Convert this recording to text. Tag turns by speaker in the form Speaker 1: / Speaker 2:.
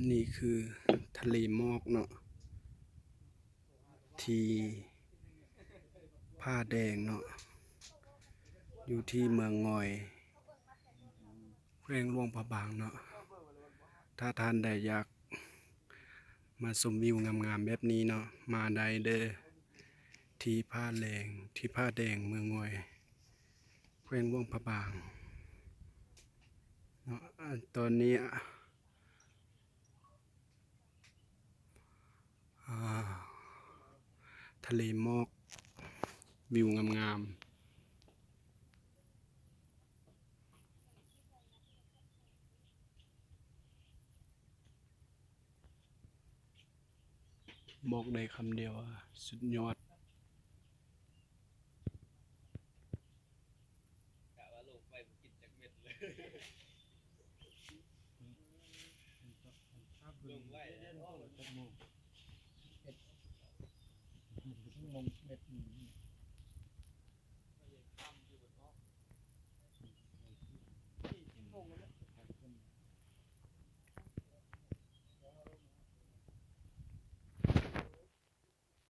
Speaker 1: อันนี้คือทะเลหมอกเนาะที่ผ้าแดงเนาะอยู่ที่เมืองงอยแขวงหลวงพระบางเนาะถ้าท่านใดอยากมาชมวิวงามๆแบบนี้เนาะมาได้เด้อที่ผ้าแดงที่ผ้าแดงเมืองงอยแขวงหลวงพระบางเนาะตอนนี้ อ่า ทะเลหมอก วิวงามๆบอกได้คำเดียวว่าสุดยอด
Speaker 2: กะว่าลงไปบ่กินจักเม็ดเลยลงไว้ แล้ว
Speaker 3: มงเม็ด